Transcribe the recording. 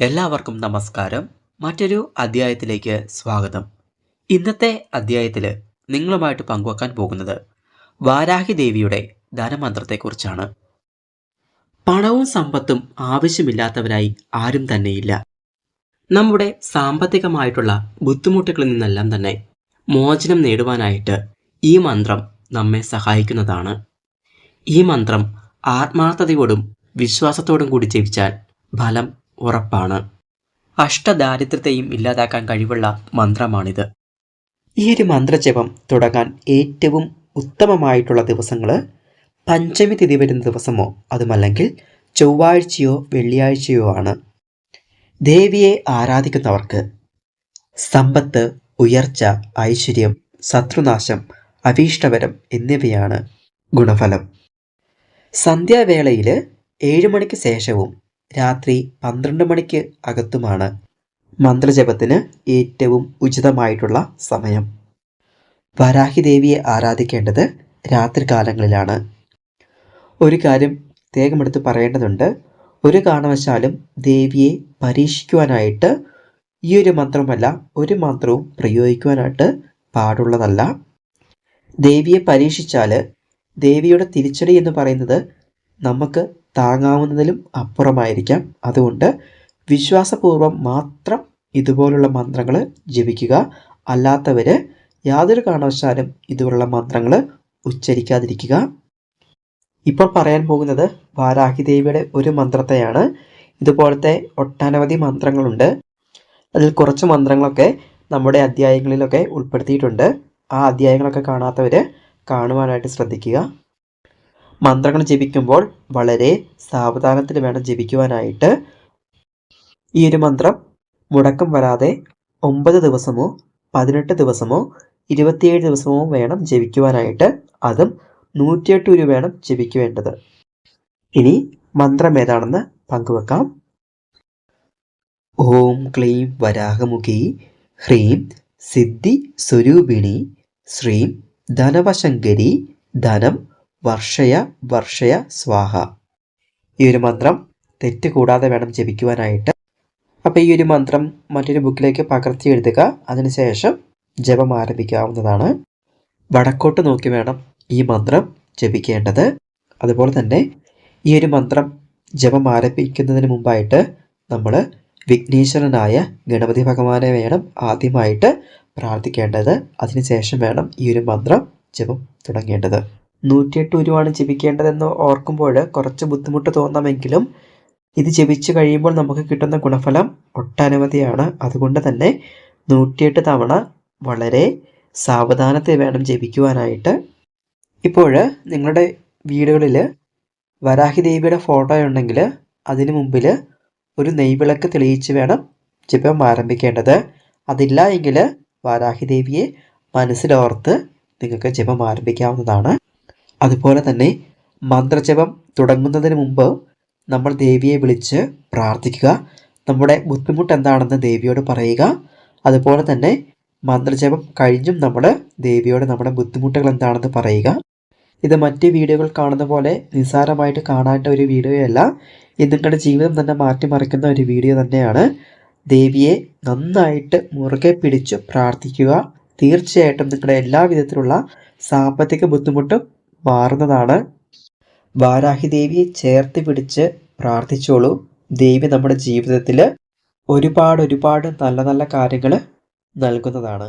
എല്ലാവർക്കും നമസ്കാരം. മറ്റൊരു അധ്യായത്തിലേക്ക് സ്വാഗതം. ഇന്നത്തെ അധ്യായത്തിൽ നിങ്ങളുമായിട്ട് പങ്കുവെക്കാൻ പോകുന്നത് വാരാഹി ദേവിയുടെ ധനമന്ത്രത്തെക്കുറിച്ചാണ്. പണവും സമ്പത്തും ആവശ്യമില്ലാത്തവരായി ആരും തന്നെയില്ല. നമ്മുടെ സാമ്പത്തികമായിട്ടുള്ള ബുദ്ധിമുട്ടുകളിൽ നിന്നെല്ലാം തന്നെ മോചനം നേടുവാനായിട്ട് ഈ മന്ത്രം നമ്മെ സഹായിക്കുന്നതാണ്. ഈ മന്ത്രം ആത്മാർത്ഥതയോടും വിശ്വാസത്തോടും കൂടി ജപിച്ചാൽ ഫലം ഉറപ്പാണ്. അഷ്ടദാരിദ്ര്യത്തെയും ഇല്ലാതാക്കാൻ കഴിവുള്ള മന്ത്രമാണിത്. ഈ ഒരു മന്ത്രജപം തുടങ്ങാൻ ഏറ്റവും ഉത്തമമായിട്ടുള്ള ദിവസങ്ങൾ പഞ്ചമി തിഥി വരുന്ന ദിവസമോ അതുമല്ലെങ്കിൽ ചൊവ്വാഴ്ചയോ വെള്ളിയാഴ്ചയോ ആണ്. ദേവിയെ ആരാധിക്കുന്നവർക്ക് സമ്പത്ത് ഉയർച്ച ഐശ്വര്യം ശത്രുനാശം അഭീഷ്ടവരം എന്നിവയാണ് ഗുണഫലം. സന്ധ്യാവേളയിൽ ഏഴ് മണിക്ക് ശേഷവും രാത്രി പന്ത്രണ്ട് മണിക്ക് അകത്തുമാണ് മന്ത്രജപത്തിന് ഏറ്റവും ഉചിതമായിട്ടുള്ള സമയം. വരാഹി ദേവിയെ ആരാധിക്കേണ്ടത് രാത്രികാലങ്ങളിലാണ്. ഒരു കാര്യം പ്രത്യേകമെടുത്ത് പറയേണ്ടതുണ്ട്. ഒരു കാരണവശാലും ദേവിയെ പരീക്ഷിക്കുവാനായിട്ട് ഈ ഒരു മന്ത്രമല്ല ഒരു മന്ത്രവും പ്രയോഗിക്കുവാനായിട്ട് പാടുള്ളതല്ല. ദേവിയെ പരീക്ഷിച്ചാൽ ദേവിയുടെ തിരിച്ചടി എന്ന് പറയുന്നത് നമുക്ക് താങ്ങാവുന്നതിലും അപ്പുറമായിരിക്കാം. അതുകൊണ്ട് വിശ്വാസപൂർവം മാത്രം ഇതുപോലുള്ള മന്ത്രങ്ങൾ ജപിക്കുക. അല്ലാത്തവർ യാതൊരു കാരണവശാലും ഇതുപോലുള്ള മന്ത്രങ്ങൾ ഉച്ചരിക്കാതിരിക്കുക. ഇപ്പോൾ പറയാൻ പോകുന്നത് വാരാഹി ദേവിയുടെ ഒരു മന്ത്രത്തെയാണ്. ഇതുപോലത്തെ ഒട്ടനവധി മന്ത്രങ്ങളുണ്ട്. അതിൽ കുറച്ച് മന്ത്രങ്ങളൊക്കെ നമ്മുടെ അധ്യായങ്ങളിലൊക്കെ ഉൾപ്പെടുത്തിയിട്ടുണ്ട്. ആ അധ്യായങ്ങളൊക്കെ കാണാത്തവർ കാണുവാനായിട്ട് ശ്രദ്ധിക്കുക. മന്ത്രങ്ങൾ ജപിക്കുമ്പോൾ വളരെ സാവധാനത്തിൽ വേണം ജപിക്കുവാനായിട്ട്. ഈ ഒരു മന്ത്രം മുടക്കം വരാതെ ഒമ്പത് ദിവസമോ പതിനെട്ട് ദിവസമോ ഇരുപത്തിയേഴ് ദിവസമോ വേണം ജപിക്കുവാനായിട്ട്. അതും നൂറ്റിയെട്ട് രൂപ വേണം ജപിക്കുവേണ്ടത് ഇനി മന്ത്രം ഏതാണെന്ന് പങ്കുവെക്കാം. ഓം ക്ലീം വരാഹമുഖി ഹ്രീം സിദ്ധി സ്വരൂപിണി ശ്രീം ധനവശങ്കരി ധനം വർഷയ വർഷയ സ്വാഹ. ഈ ഒരു മന്ത്രം തെറ്റ് കൂടാതെ വേണം ജപിക്കുവാനായിട്ട്. അപ്പോൾ ഈ ഒരു മന്ത്രം മറ്റൊരു ബുക്കിലേക്ക് പകർത്തി എഴുതുക. അതിനുശേഷം ജപം ആരംഭിക്കാവുന്നതാണ്. വടക്കോട്ട് നോക്കി വേണം ഈ മന്ത്രം ജപിക്കേണ്ടത്. അതുപോലെ തന്നെ ഈ ഒരു മന്ത്രം ജപം ആരംഭിക്കുന്നതിന് മുമ്പായിട്ട് നമ്മൾ വിഘ്നേശ്വരനായ ഗണപതി ഭഗവാനെ വേണം ആദ്യമായിട്ട് പ്രാർത്ഥിക്കേണ്ടത്. അതിനുശേഷം വേണം ഈ ഒരു മന്ത്രം ജപം തുടങ്ങേണ്ടത്. നൂറ്റിയെട്ട് ഉരുവാണ് ജപിക്കേണ്ടതെന്ന് ഓർക്കുമ്പോൾ കുറച്ച് ബുദ്ധിമുട്ട് തോന്നാമെങ്കിലും ഇത് ജപിച്ചു കഴിയുമ്പോൾ നമുക്ക് കിട്ടുന്ന ഗുണഫലം ഒട്ടനവധിയാണ്. അതുകൊണ്ട് തന്നെ നൂറ്റിയെട്ട് തവണ വളരെ സാവധാനത്തെ വേണം ജപിക്കുവാനായിട്ട്. ഇപ്പോൾ നിങ്ങളുടെ വീടുകളിൽ വരാഹി ദേവിയുടെ ഫോട്ടോ ഉണ്ടെങ്കിൽ അതിനു മുമ്പിൽ ഒരു നെയ്വിളക്ക് തെളിയിച്ച് വേണം ജപം ആരംഭിക്കേണ്ടത്. അതില്ല എങ്കിൽ വാരാഹി ദേവിയെ മനസ്സിലോർത്ത് നിങ്ങൾക്ക് ജപം ആരംഭിക്കാവുന്നതാണ്. അതുപോലെ തന്നെ മന്ത്രജപം തുടങ്ങുന്നതിന് മുമ്പ് നമ്മൾ ദേവിയെ വിളിച്ച് പ്രാർത്ഥിക്കുക. നമ്മുടെ ബുദ്ധിമുട്ട് എന്താണെന്ന് ദേവിയോട് പറയുക. അതുപോലെ തന്നെ മന്ത്രജപം കഴിഞ്ഞും നമ്മൾ ദേവിയോട് നമ്മുടെ ബുദ്ധിമുട്ടുകൾ എന്താണെന്ന് പറയുക. ഇത് മറ്റ് വീഡിയോകൾ കാണുന്ന പോലെ നിസ്സാരമായിട്ട് കാണാത്ത ഒരു വീഡിയോ അല്ല. ഇത് നിങ്ങളുടെ ജീവിതം തന്നെ മാറ്റിമറിക്കുന്ന ഒരു വീഡിയോ തന്നെയാണ്. ദേവിയെ നന്നായിട്ട് മുറുകെ പിടിച്ച് പ്രാർത്ഥിക്കുക. തീർച്ചയായിട്ടും നിങ്ങളുടെ എല്ലാ വിധത്തിലുള്ള സാമ്പത്തിക ബുദ്ധിമുട്ടും മാറുന്നതാണ്. വാരാഹി ദേവിയെ ചേർത്ത് പിടിച്ച് പ്രാർത്ഥിച്ചോളൂ. ദേവി നമ്മുടെ ജീവിതത്തിൽ ഒരുപാട് ഒരുപാട് നല്ല നല്ല കാര്യങ്ങൾ നൽകുന്നതാണ്.